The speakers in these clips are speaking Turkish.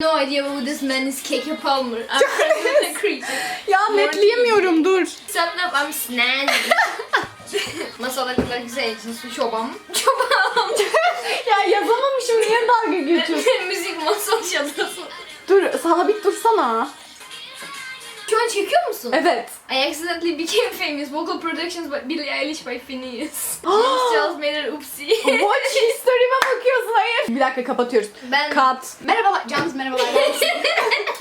No idea who this man is Keke Palmer. I'm with the creature. Ya netleyemiyorum dur. Sup up, I'm snazzy. Masal kadar güzel için su çoban. Çoban. Ya yazamamışım niye dalga geçiyorsun? Müzik masal şadası. dur sabit dursana. Şu an çekiyor musun? Evet. I accidentally became famous. Vocal productions by Billie Eilish by Phineas. James Charles an oopsie. Bakıyorsun dakika kapatıyoruz. Ben Kat. Merhabalar. Canınız merhabalar.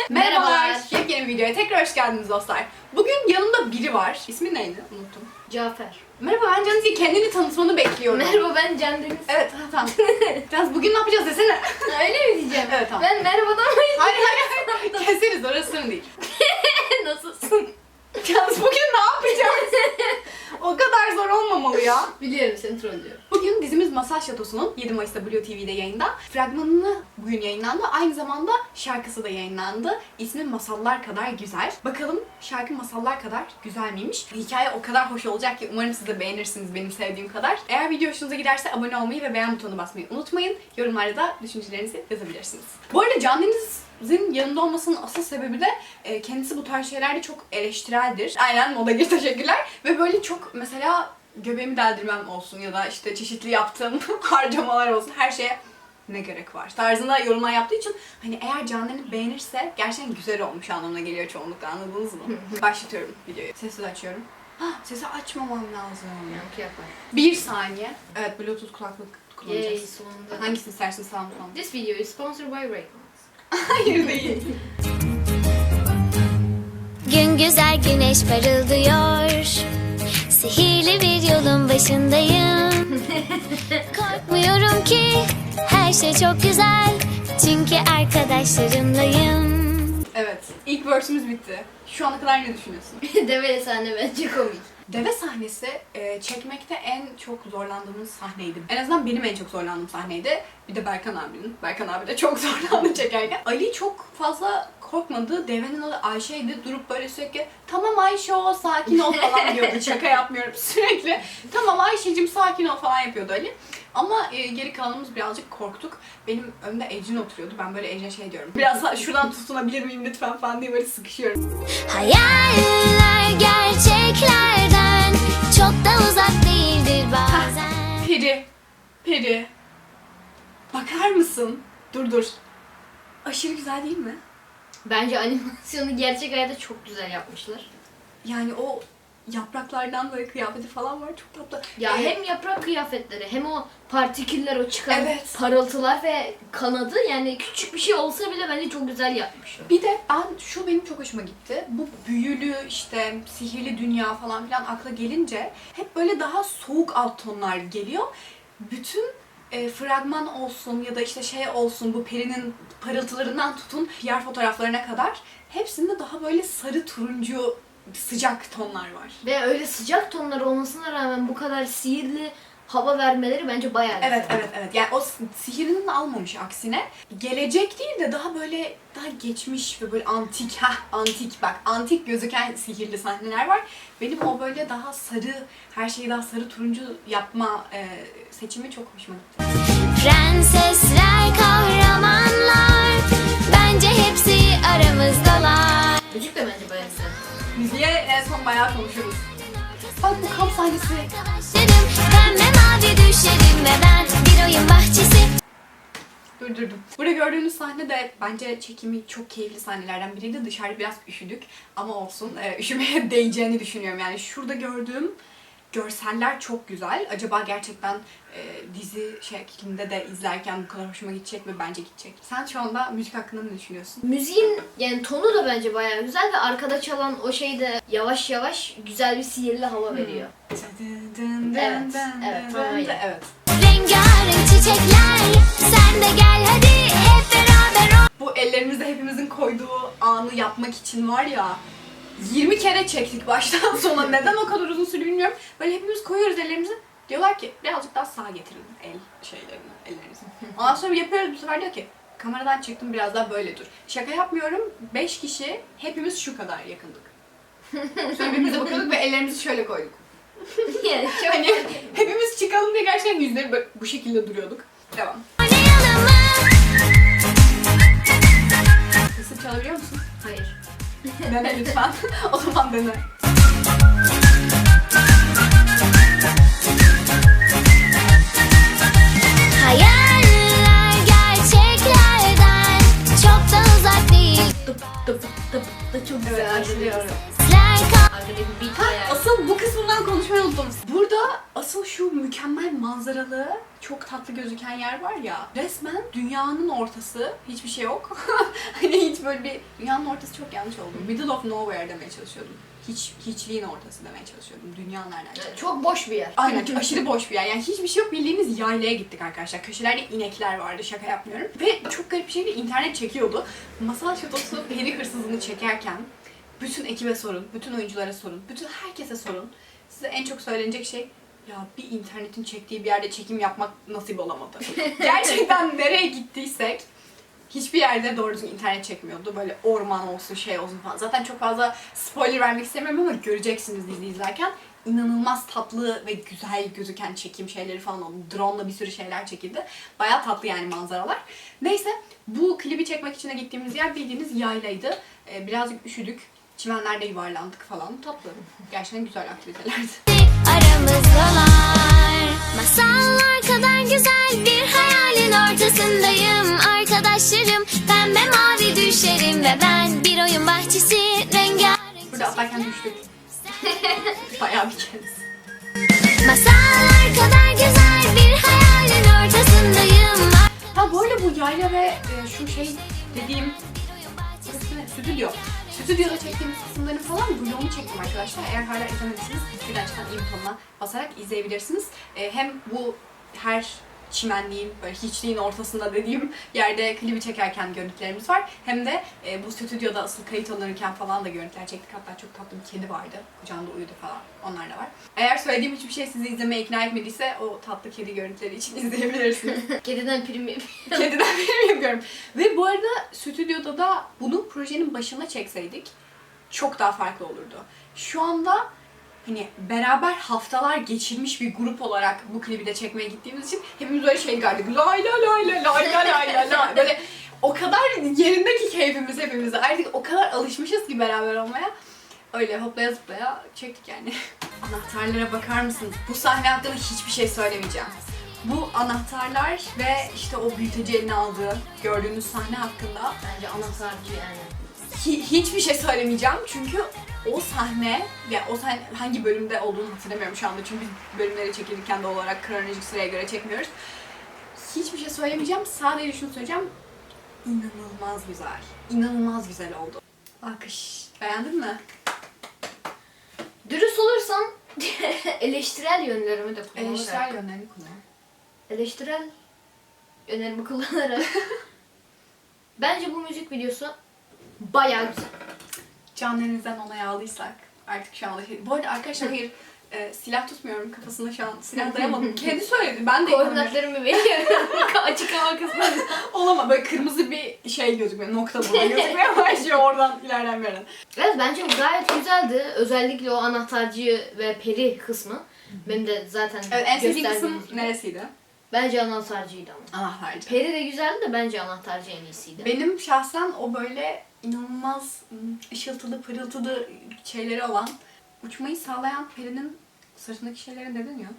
merhabalar. Yepyeni bir videoya tekrar hoş geldiniz dostlar. Bugün yanımda biri var. İsmi neydi? Unuttum. Cafer. Merhaba ben Canız diye kendini tanıtmanı bekliyorum. Merhaba ben Can Deniz. Evet ha, tamam. Canız bugün ne yapacağız desene. Öyle mi diyeceğim? Evet, tamam. Ben merhabadan hayır. hayır hayır hayır. Keseriz orası sorun değil. Nasılsın? Canız bugün ne yapacağız? Olmamalı ya. Biliyorum seni trollüyorum. Bugün dizimiz Masal Şatosu'nun 7 Mayıs'ta Blue TV'de yayında. Fragmanını bugün yayınlandı. Aynı zamanda şarkısı da yayınlandı. İsmi Masallar Kadar Güzel. Bakalım şarkı Masallar Kadar güzel miymiş? Hikaye o kadar hoş olacak ki umarım siz de beğenirsiniz benim sevdiğim kadar. Eğer video hoşunuza giderse abone olmayı ve beğen butonuna basmayı unutmayın. Yorumlarda da düşüncelerinizi yazabilirsiniz. Bu arada Can Deniz'in yanında olmasının asıl sebebi de e, kendisi bu tarz şeylerde çok eleştireldir. Aynen moda gir teşekkürler. Ve böyle çok mesela göbeğimi deldirmem olsun ya da işte çeşitli yaptığım harcamalar olsun her şeye ne gerek var tarzında yorumlar yaptığı için hani eğer canlarını beğenirse gerçekten güzel olmuş anlamına geliyor çoğunlukla anladınız mı? Başlatıyorum videoyu. Sesi de açıyorum. Hah, sesi açmamam lazım. Yankı yapar. Bir saniye. Evet bluetooth kulaklık Yay kullanacağız. sonunda. Hangisini istersin sağ mı This video is sponsored by Raycons. Hayır değil. Gün güzel güneş parıldıyor Sihirli bir yolun başındayım Korkmuyorum ki her şey çok güzel Çünkü arkadaşlarımlayım Evet. ilk verse'ümüz bitti. Şu ana kadar ne düşünüyorsun? Deve sahne bence komik. Deve sahnesi e, çekmekte en çok zorlandığımız sahneydi. En azından benim en çok zorlandığım sahneydi. Bir de Berkan abinin. Berkan abi de çok zorlandı çekerken. Ali çok fazla korkmadı. Devenin adı Ayşe'ydi. Durup böyle sürekli tamam Ayşe o sakin ol falan diyordu. Şaka yapmıyorum sürekli. Tamam Ayşe'cim sakin ol falan yapıyordu Ali. Ama e, geri kalanımız birazcık korktuk. Benim önümde Ecrin oturuyordu. Ben böyle Ecrin'e şey diyorum. Biraz şuradan tutunabilir miyim lütfen falan diye böyle sıkışıyorum. Hayaller gerçeklerden Çok da uzak değildir bazen Peri. Peri. Bakar mısın? Dur dur. Aşırı güzel değil mi? Bence animasyonu gerçek hayatta çok güzel yapmışlar. Yani o yapraklardan böyle kıyafeti falan var çok tatlı. Ya Ee, hem yaprak kıyafetleri hem o partiküller o çıkan Evet. parıltılar ve kanadı yani küçük bir şey olsa bile bence çok güzel yapmışlar. bir de ben şu benim çok hoşuma gitti. Bu büyülü işte sihirli dünya falan filan akla gelince hep böyle daha soğuk alt tonlar geliyor. Bütün e, fragman olsun ya da işte şey olsun bu perinin parıltılarından tutun PR fotoğraflarına kadar hepsinde daha böyle sarı turuncu sıcak tonlar var. Ve öyle sıcak tonlar olmasına rağmen bu kadar sihirli hava vermeleri bence bayağı güzel. Evet evet evet. Yani o sihirini almamış aksine. Gelecek değil de daha böyle daha geçmiş ve böyle antik ha antik bak antik gözüken sihirli sahneler var. Benim o böyle daha sarı her şeyi daha sarı turuncu yapma e, seçimi çok hoşuma gitti. Prensesler, kahramanlar Bence hepsi aramızdalar Müzik de bence bayağı güzel. Müziğe en son bayağı konuşuruz. Bak bu kamp sahnesi. Durdurdum. Burada gördüğünüz sahne de bence çekimi çok keyifli sahnelerden biriydi. Dışarıda biraz üşüdük ama olsun. E, üşümeye değeceğini düşünüyorum. Yani şurada gördüğüm görseller çok güzel. Acaba gerçekten e, dizi şeklinde de izlerken bu kadar hoşuma gidecek mi? Bence gidecek. Sen şu anda müzik hakkında ne düşünüyorsun? Müziğin yani tonu da bence bayağı güzel ve arkada çalan o şey de yavaş yavaş güzel bir sihirli hava veriyor. Evet, evet, öyle. evet. Rengarenk çiçekler Sen de gel hadi hep beraber Bu ellerimizde hepimizin koyduğu anı yapmak için var ya 20 kere çektik baştan sona. Neden o kadar uzun sürdü bilmiyorum. Böyle hepimiz koyuyoruz ellerimizi. Diyorlar ki birazcık daha sağa getirin el şeylerini, ellerinizi. Ondan sonra yapıyoruz bu sefer diyor ki kameradan çıktım biraz daha böyle dur. Şaka yapmıyorum. 5 kişi hepimiz şu kadar yakındık. Sonra birbirimize bakıyorduk ve ellerimizi şöyle koyduk. yani çok Hani hepimiz çıkalım diye gerçekten yüzleri böyle bu şekilde duruyorduk. Devam. oynayalım Denne utfallet, og så fant vi den. Çok tatlı gözüken yer var ya. Resmen dünyanın ortası, hiçbir şey yok. hani hiç böyle bir, dünyanın ortası çok yanlış oldu. Middle of nowhere demeye çalışıyordum. Hiç, hiçliğin ortası demeye çalışıyordum. Dünya nereden çıktı? Çok boş bir yer. Aynen çok aşırı boş bir yer. Yani hiçbir şey yok. Bildiğimiz yaylaya gittik arkadaşlar. Köşelerde inekler vardı. Şaka yapmıyorum. Ve çok garip bir şekilde internet çekiyordu. Masal Şatosu peri hırsızlığını çekerken bütün ekibe sorun, bütün oyunculara sorun, bütün herkese sorun. Size en çok söylenecek şey ya bir internetin çektiği bir yerde çekim yapmak nasip olamadı. Gerçekten nereye gittiysek hiçbir yerde doğru düzgün internet çekmiyordu. Böyle orman olsun, şey olsun falan. Zaten çok fazla spoiler vermek istemiyorum ama göreceksiniz dizi izlerken. inanılmaz tatlı ve güzel gözüken çekim şeyleri falan oldu. Drone'la bir sürü şeyler çekildi. Bayağı tatlı yani manzaralar. Neyse bu klibi çekmek için de gittiğimiz yer bildiğiniz yaylaydı. Ee, birazcık üşüdük. Çimenlerde yuvarlandık falan. Tatlı. Gerçekten güzel aktivitelerdi. Aramızdalar Masallar kadar güzel bir hayalin ortasındayım Arkadaşlarım pembe mavi düşlerim Ve ben bir oyun bahçesi rengarenk Burada atlarken düştük. Bayağı bir kez. Masallar kadar güzel bir hayalin ortasındayım Ha bu arada bu yayla ve e, şu şey dediğim? Stüdyo. Stüdyoda çektiğimiz kısımların falan vlogunu çektim arkadaşlar. Eğer hala izlemediyseniz birden çıkan iyi butonuna basarak izleyebilirsiniz. E, hem bu her çimenliğin, böyle hiçliğin ortasında dediğim yerde klibi çekerken görüntülerimiz var. Hem de e, bu stüdyoda asıl kayıt alınırken falan da görüntüler çektik. Hatta çok tatlı bir kedi vardı. Kucağında uyudu falan. Onlar da var. Eğer söylediğim hiçbir şey sizi izlemeye ikna etmediyse o tatlı kedi görüntüleri için izleyebilirsiniz. Kediden prim Kediden benim yapıyorum. Ve bu arada stüdyoda da bunu projenin başına çekseydik çok daha farklı olurdu. Şu anda hani beraber haftalar geçirmiş bir grup olarak bu klibi de çekmeye gittiğimiz için hepimiz böyle şey. Lay la lay la lay la lay la la. Böyle o kadar yerindeki keyfimiz hepimiz. Artık o kadar alışmışız ki beraber olmaya. Öyle hoplaya zıplaya çektik yani. Anahtarlara bakar mısınız? Bu sahne hakkında hiçbir şey söylemeyeceğim. Bu anahtarlar ve işte o büyüteci eline aldığı gördüğünüz sahne hakkında Bence anahtarcı yani. Hi- hiçbir şey söylemeyeceğim çünkü o sahne ya o sahne hangi bölümde olduğunu hatırlamıyorum şu anda çünkü biz bölümleri çekilirken de olarak kronolojik sıraya göre çekmiyoruz. Hiçbir şey söylemeyeceğim. Sadece şunu söyleyeceğim. İnanılmaz güzel. İnanılmaz güzel oldu. Alkış. Beğendin mi? Dürüst olursam eleştirel yönlerimi de kullanarak. Eleştirel yönlerini kullan. eleştirel yönlerimi kullanarak bence bu müzik videosu bayağı güzel. Canlarınızdan onay aldıysak artık şu anda şey... Bu arada arkadaşlar hayır e, silah tutmuyorum kafasında şu an silah dayamadım. Kendi söyledi ben de. Koordinatlarımı veriyorum. Açık hava kısmında. Olama böyle kırmızı bir şey gözükmüyor nokta burada gözükmüyor başlıyor oradan ileriden bir yerden. Evet bence gayet güzeldi. Özellikle o anahtarcı ve peri kısmı. Benim de zaten Evet en sevdiğin gösterdiğim kısım neresiydi? Bence anahtarcıydı ama. Anahtarcı. Peri de güzeldi de bence anahtarcı en iyisiydi. Benim şahsen o böyle inanılmaz ışıltılı pırıltılı şeyleri olan uçmayı sağlayan perinin sırtındaki şeylere ne deniyor?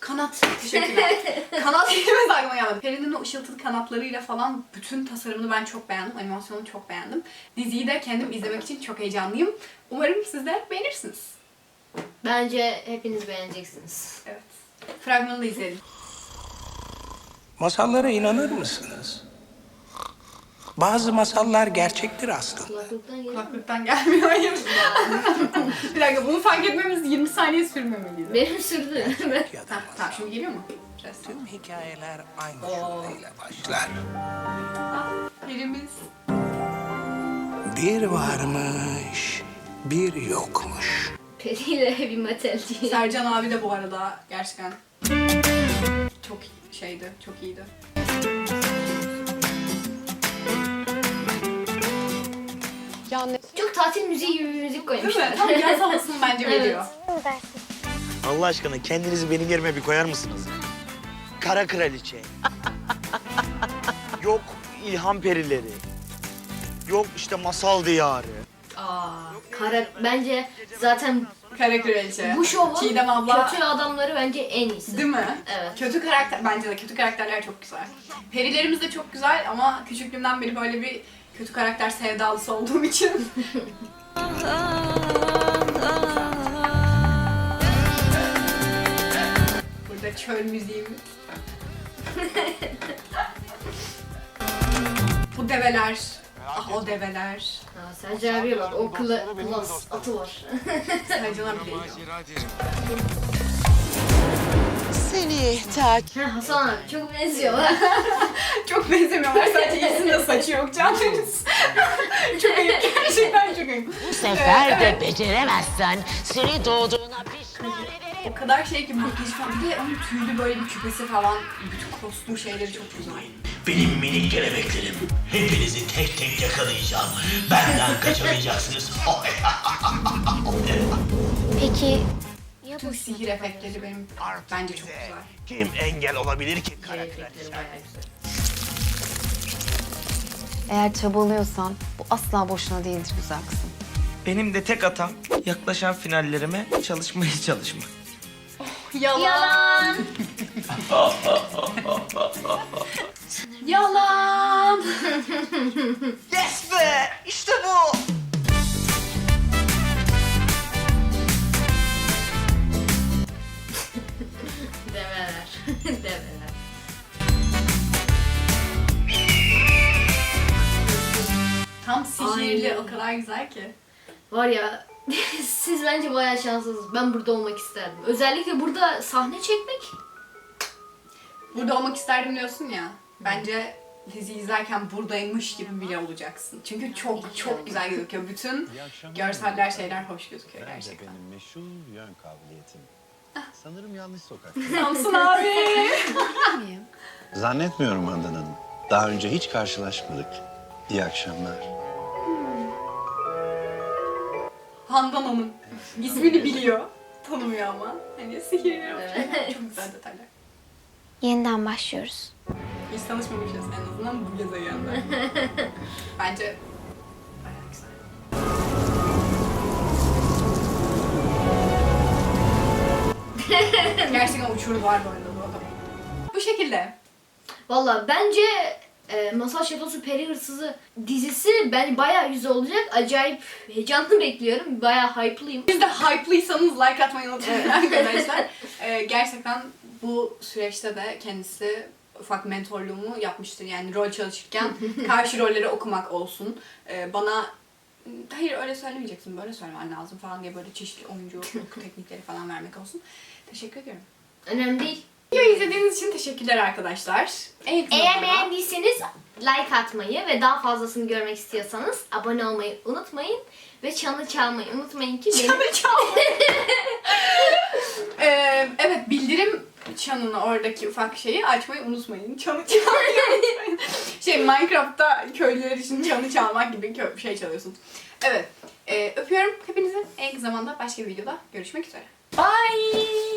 Kanat. Teşekkürler. kanat kelimesi aklıma gelmedi. Perinin o ışıltılı kanatlarıyla falan bütün tasarımını ben çok beğendim. Animasyonu çok beğendim. Diziyi de kendim izlemek için çok heyecanlıyım. Umarım siz de beğenirsiniz. Bence hepiniz beğeneceksiniz. Evet. Fragmanını da izleyelim. Masallara inanır mısınız? Bazı masallar gerçektir aslında. Kulaklıktan gelmiyor. Hayır. bir dakika bunu fark etmemiz 20 saniye sürmemeliydi. Benim sürdü. Ya da Tamam, tamam şimdi geliyor mu? Ses. tüm hikayeler aynı cümleyle başlar. Perimiz. Bir varmış, bir yokmuş. Periyle bir metalci. Sercan abi de bu arada gerçekten çok şeydi, çok iyiydi. Tatil müziği gibi bir müzik Değil koymuşlar. mi? Tam yaz havasını bence Evet. veriyor. Allah aşkına kendinizi benim yerime bir koyar mısınız? Kara kraliçe. Yok ilham perileri. Yok işte masal diyarı. Aa, Kara, bence zaten kara kraliçe. bu şovun Çiğdem abla. kötü adamları bence en iyisi. Değil mi? Evet. Kötü karakter, bence de kötü karakterler çok güzel. Perilerimiz de çok güzel ama küçüklüğümden beri böyle bir kötü karakter sevdalısı olduğum için. Burada çöl müziğimiz. Bu develer. Ah o develer. Ha, Sercan abiye bak o kıla, klas atı var. Sayıcılar bile yok. Seni takip Ha, Hasan abi çok benziyor. Çok benzemiyorlar sadece ikisinin de saçı yok canlarınız. çok ayıp gerçekten çok ayıp. bu sefer de beceremezsen seni doğduğuna pişman ederim. O kadar şey ki makyajı falan. Bir de onun tüylü böyle bir küpesi falan. Bütün kostüm şeyleri çok güzel. Benim minik kelebeklerim. Hepinizi tek tek yakalayacağım. Benden kaçamayacaksınız. Peki ya Tüm sihir efektleri benim bence çok güzel. Kim engel olabilir ki kara kraliçe? Efektleri bayağı güzel. Eğer çabalıyorsan bu asla boşuna değildir güzel kızım. Benim de tek hatam yaklaşan finallerime çalışmaya çalışmak. Yalan. Yalan. Yes be! İşte bu! O kadar güzel ki. Var ya siz bence bayağı şanslısınız. Ben burada olmak isterdim. Özellikle burada sahne çekmek. Burada olmak isterdim diyorsun ya. Bence dizi izlerken buradaymış gibi bile olacaksın. Çünkü çok çok güzel gözüküyor. Bütün görseller şeyler hoş gözüküyor Ben de gerçekten. benim meşhur yön kabiliyetim. Sanırım yanlış sokak. Samsun abi. Zannetmiyorum Handan Hanım. Daha önce hiç karşılaşmadık. İyi akşamlar. Handan Hanım. İsmini biliyor. Tanımıyor ama. Hani sihirli şeyler. Çok güzel detaylar. yeniden başlıyoruz. Hiç tanışmamışız en azından bu gezegende. Bence bayağı güzel. Gerçekten uçuru var bu arada bu adamın. Bu şekilde. Valla bence e, Masal Şatosu Peri Hırsızı dizisi ben bayağı güzel olacak. Acayip heyecanlı bekliyorum. Bayağı hype'lıyım. Siz de hype'lıysanız like atmayı unutmayın arkadaşlar. Ee, gerçekten bu süreçte de kendisi ufak mentorluğumu yapmıştır. Yani rol çalışırken karşı rolleri okumak olsun. Ee, bana hayır öyle söylemeyeceksin böyle söylemen lazım falan diye böyle çeşitli oyunculuk teknikleri falan vermek olsun. Teşekkür ediyorum. Önemli değil. Videoyu izlediğiniz için teşekkürler arkadaşlar. En yakın Eğer zamanda- beğendiyseniz like atmayı ve daha fazlasını görmek istiyorsanız abone olmayı unutmayın. Ve çanı çalmayı unutmayın ki benim... Çanı çalmayın. Ee, evet bildirim çanını oradaki ufak şeyi açmayı unutmayın. Çanı çalmayı unutmayın. Şey Minecraft'ta köylüler için çanı çalmak gibi kö- şey çalıyorsun. Evet. Ee, öpüyorum hepinizi. En kısa zamanda başka bir videoda görüşmek üzere. Bye.